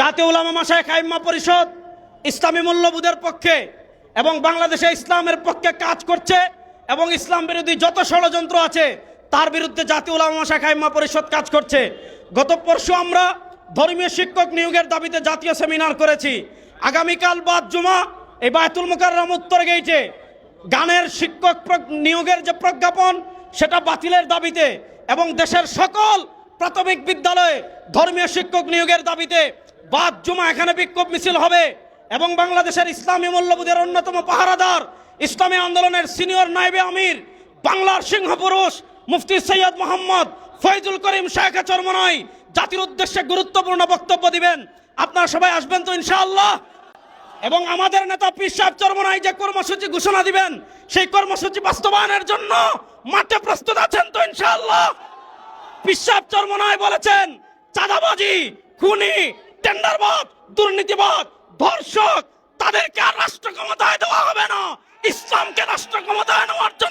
জাতীয় উলামা মাসায় খাইম্মা পরিষদ ইসলামী মূল্যবোধের পক্ষে এবং বাংলাদেশে ইসলামের পক্ষে কাজ করছে এবং ইসলাম বিরোধী যত ষড়যন্ত্র আছে, তার বিরুদ্ধে জাতীয় উলামা মাসায় খাইম্মা পরিষদ কাজ করছে। গত পরশু আমরা ধর্মীয় শিক্ষক নিয়োগের দাবিতে জাতীয় সেমিনার করেছি। আগামীকাল বাদ জুমা, এই বায়তুল মুকাররম উত্তর গেইটে গানের শিক্ষক নিয়োগের যে প্রজ্ঞাপন, সেটা বাতিলের দাবিতে এবং দেশের সকল প্রাথমিক বিদ্যালয়ে ধর্মীয় শিক্ষক নিয়োগের দাবিতে বাদ জুমা, এখানে বিক্ষোভ মিছিল হবে এবং বাংলাদেশের ইসলামী মূল্যবোধের অন্যতম পাহারাদার, ইসলামী আন্দোলনের সিনিয়র নাইবে আমির, বাংলার সিংহপুরুষ মুফতি সৈয়দ মোহাম্মদ ফয়জুল করিম শায়খা চরমনাই জাতির উদ্দেশ্যে গুরুত্বপূর্ণ বক্তব্য দিবেন। আপনারা সবাই আসবেন তো ইনশাআল্লাহ। এবং আমাদের নেতা পীর সাহেব চরমনাই যে কর্মসূচি ঘোষণা দিবেন, সেই কর্মসূচি বাস্তবায়নের জন্য মাঠে প্রস্তুত আছেন তো ইনশাআল্লাহ। পীর সাহেব চরমনাই বলেছেন, চাঁদাবাজি, খুনি টেন্ডারবাদ, দুর্নীতিবাদ, ধর্ষক, তাদেরকে আর রাষ্ট্র ক্ষমতায় দেওয়া হবে না। ইসলামকে রাষ্ট্র ক্ষমতায় নেওয়ার জন্য